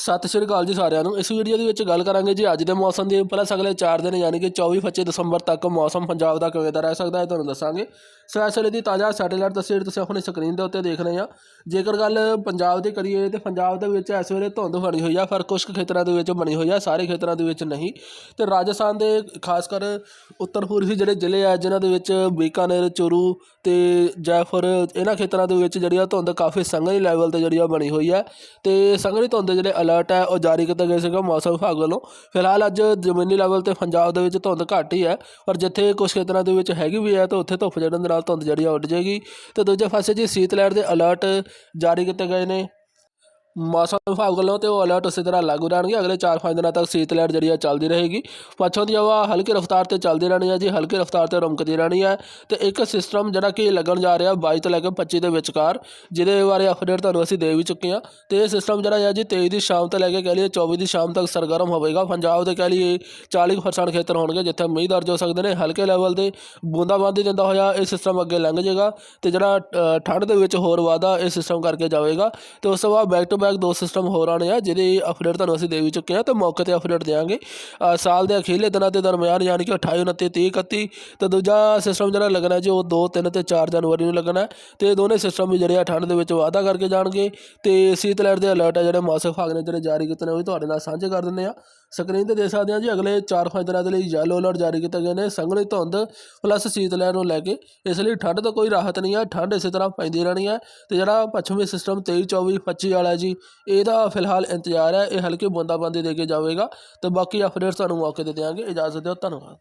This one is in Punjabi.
ਸਤਿ ਸ਼੍ਰੀ ਅਕਾਲ ਜੀ ਸਾਰਿਆਂ ਨੂੰ। ਇਸ ਵੀਡੀਓ ਦੇ ਵਿੱਚ ਗੱਲ ਕਰਾਂਗੇ ਜੀ ਅੱਜ ਦੇ ਮੌਸਮ ਦੀ। ਪਲੱਸ ਅਗਲੇ 4 ਦਿਨ ਯਾਨੀ ਕਿ 24 25 ਦਸੰਬਰ ਤੱਕ ਮੌਸਮ ਪੰਜਾਬ ਦਾ ਕਿਵੇਂ ਦਾ ਰਹਿ ਸਕਦਾ ਹੈ ਤੁਹਾਨੂੰ ਦੱਸਾਂਗੇ। ਸੋ ਇਸ ਵੇਲੇ ਦੀ ਤਾਜ਼ਾ ਸੈਟੇਲਾਈਟ ਤਸਵੀਰ ਤੁਸੀਂ ਆਪਣੀ ਸਕਰੀਨ ਦੇ ਉੱਤੇ ਦੇਖ ਰਹੇ ਆ। ਜੇਕਰ ਗੱਲ ਪੰਜਾਬ ਦੀ ਕਰੀਏ ਤੇ ਪੰਜਾਬ ਦੇ ਵਿੱਚ ਇਸ ਵੇਲੇ ਧੁੰਦ ਬਣੀ ਹੋਈ ਆ, ਪਰ ਕੁਝ ਕੁ ਖੇਤਰਾਂ ਦੇ ਵਿੱਚ ਬਣੀ ਹੋਈ ਆ, ਸਾਰੇ ਖੇਤਰਾਂ ਦੇ ਵਿੱਚ ਨਹੀਂ। ਤੇ ਰਾਜਸਥਾਨ ਦੇ ਖਾਸ ਕਰ ਉੱਤਰ ਪੂਰਬੀ ਜਿਹੜੇ ਜ਼ਿਲ੍ਹੇ ਆ, ਜਿਨ੍ਹਾਂ ਦੇ ਵਿੱਚ ਬੀਕਾਨੇਰ, ਚੁਰੂ ਤੇ ਜੈਫਰ ਇਹਨਾਂ ਖੇਤਰਾਂ ਦੇ ਵਿੱਚ ਜਿਹੜੀ ਆ ਧੁੰਦ ਕਾਫੀ ਸੰਘਣੀ ਲੈਵਲ ਤੇ ਜਿਹੜੀ ਆ ਬਣੀ ਹੋਈ ਹੈ ਤੇ ਸੰਘਣੀ ਧੁੰਦ ਦੇ ਜਿਹੜੇ ਅਲਰਟ ਹੈ, ਉਹ ਜਾਰੀ ਕੀਤਾ ਗਿਆ ਸੀਗਾ ਮੌਸਮ ਵਿਭਾਗ ਵੱਲੋਂ। ਫਿਲਹਾਲ ਅੱਜ ਜ਼ਮੀਨੀ ਲੈਵਲ ਤੇ ਪੰਜਾਬ ਦੇ ਵਿੱਚ ਧੁੰਦ ਘੱਟ ਹੀ ਹੈ, ਪਰ ਜਿੱਥੇ ਕੁਝ ਖੇਤਰਾਂ ਦੇ ਵਿੱਚ ਹੈਗੀ ਵੀ ਹੈ, ਤਾਂ ਉੱਥੇ ਧੁੱਪ ਚੜ੍ਹਨ ਦੇ ਨਾਲ ਧੁੰਦ ਜਿਹੜੀ ਆ ਉੱਡ ਜਾਏਗੀ। ਤੇ ਦੂਜੇ ਪਾਸੇ ਜੀ ਸੀਤ ਲਹਿਰ ਦੇ ਅਲਰਟ ਜਾਰੀ ਕੀਤੇ ਗਏ ਨੇ। ਮੌਸਮ ਵਿਭਾਗ ਵੱਲੋਂ ਤੇ ਉਹ ਅਲਰਟ ਉਸੇ ਤਰ੍ਹਾਂ ਲਾਗੂ ਰਹਿਣਗੇ। ਅਗਲੇ 4-5 ਦਿਨਾਂ ਤੱਕ ਸੀਤ ਲਹਿਰ ਜਿਹੜੀ ਆ ਚੱਲਦੀ ਰਹੇਗੀ। ਪੱਛੋਂ ਦੀ ਹਵਾ ਹਲਕੀ ਰਫ਼ਤਾਰ ਤੇ ਚੱਲਦੀ ਰਹਿਣੀ ਹੈ ਜੀ, ਹਲਕੀ ਰਫ਼ਤਾਰ ਤੇ ਰੁਮਕਦੀ ਰਹਿਣੀ ਹੈ ਤੇ ਇੱਕ ਸਿਸਟਮ ਜਿਹੜਾ ਕਿ ਲੱਗਣ ਜਾ ਰਿਹਾ 22 ਤੋਂ ਲੈ ਕੇ 25 ਦੇ ਵਿਚਕਾਰ, ਜਿਹਦੇ ਬਾਰੇ ਅਪਡੇਟ ਤੁਹਾਨੂੰ ਅਸੀਂ ਦੇ ਵੀ ਚੁੱਕੇ ਹਾਂ ਤੇ ਇਹ ਸਿਸਟਮ ਜਿਹੜਾ ਹੈ ਜੀ 23 ਦੀ ਸ਼ਾਮ ਤੋਂ ਲੈ ਕੇ ਕਹਿ ਲਈਏ 24 ਦੀ ਸ਼ਾਮ ਤੱਕ ਸਰਗਰਮ ਹੋਵੇਗਾ। ਪੰਜਾਬ ਦੇ ਕਹਿ ਲਈਏ 40% ਖੇਤਰ ਹੋਣਗੇ, ਜਿੱਥੇ ਮੀਂਹ ਦਰਜ ਹੋ ਸਕਦੇ ਨੇ। ਹਲਕੇ ਲੈਵਲ ਦੇ ਬੂੰਦਾਬਾਂਦੀ ਦਿੰਦਾ ਹੋਇਆ ਇਹ ਸਿਸਟਮ ਅੱਗੇ ਲੰਘ ਜਾਏਗਾ ਤੇ ਜਿਹੜਾ ਠੰਡ ਦੇ ਵਿੱਚ ਹੋਰ ਵਾਧਾ ਇਹ ਸਿਸਟਮ ਕਰਕੇ ਜਾਵੇਗਾ। ਤੇ ਉਸ ਤੋਂ ਬਾਅਦ ਬੈਕ ਟੂ ਬੈਕ ਦੋ ਸਿਸਟਮ ਹੋਰ ਆਉਣੇ ਆ, ਜਿਹਦੀ ਅਪਡੇਟ ਤੁਹਾਨੂੰ ਅਸੀਂ ਦੇ ਵੀ ਚੁੱਕੇ ਹਾਂ ਤੇ ਮੌਕੇ ਤੇ ਅਪਡੇਟ ਦੇਵਾਂਗੇ ਸਾਲ ਦੇ ਅਖੀਰਲੇ ਦਿਨਾਂ ਦੇ ਦਰਮਿਆਨ ਯਾਨੀ ਕਿ 28 29 30 31 ਤੇ ਦੂਜਾ ਸਿਸਟਮ ਜਿਹੜਾ ਲੱਗਣਾ ਜੀ, ਉਹ 2 3 ਤੇ 4 ਜਨਵਰੀ ਨੂੰ ਲੱਗਣਾ। ਹੈ ਤੇ ਦੋਨੇ ਸਿਸਟਮ ਵੀ ਜਿਹੜੇ ਆ ਠੰਡ ਦੇ ਵਿੱਚ ਵਾਧਾ ਕਰਕੇ ਜਾਣਗੇ। ਤੇ ਸੀਤ ਲਹਿਰ ਦੇ ਅਲਰਟ ਆ ਜਿਹੜੇ ਮੌਸਮ ਵਿਭਾਗ ਨੇ ਜਿਹੜੇ ਜਾਰੀ ਕੀਤੇ ਨੇ, ਉਹ ਵੀ ਤੁਹਾਡੇ ਨਾਲ ਸਾਂਝੇ ਕਰ ਦਿੰਦੇ ਆ। ਸਕਰੀਨ ਤੇ ਦੇਖ ਸਕਦੇ ਹਾਂ ਜੀ, ਅਗਲੇ 4-5 ਦਿਨਾਂ ਦੇ ਲਈ ਯੈਲੋ ਅਲਰਟ ਜਾਰੀ ਕੀਤੇ ਗਏ ਨੇ, ਸੰਘਣੀ ਧੁੰਦ ਪਲੱਸ ਸੀਤ ਲਹਿਰ ਨੂੰ ਲੈ ਕੇ। ਇਸ ਲਈ ਠੰਡ ਤੋਂ ਕੋਈ ਰਾਹਤ ਨਹੀਂ ਹੈ, ਠੰਡ ਇਸੇ ਤਰ੍ਹਾਂ ਪੈਂਦੀ ਰਹਿਣੀ ਹੈ। ਤੇ ਜਿਹੜਾ ਪੱਛਮੀ ਸਿਸਟਮ 23 24 25 ਵਾਲਾ ਜੀ ਇਹਦਾ ਫਿਲਹਾਲ ਇੰਤਜ਼ਾਰ ਹੈ, ਇਹ ਹਲਕੀ ਬੂੰਦਾਬਾਂਦੀ ਦੇ ਕੇ ਜਾਵੇਗਾ। ਤੇ ਬਾਕੀ ਅਪਡੇਟਸ ਤੁਹਾਨੂੰ ਮੌਕੇ ਤੇ ਦੇਵਾਂਗੇ ਇਜਾਜ਼ਤ ਦਿਓ, ਧੰਨਵਾਦ।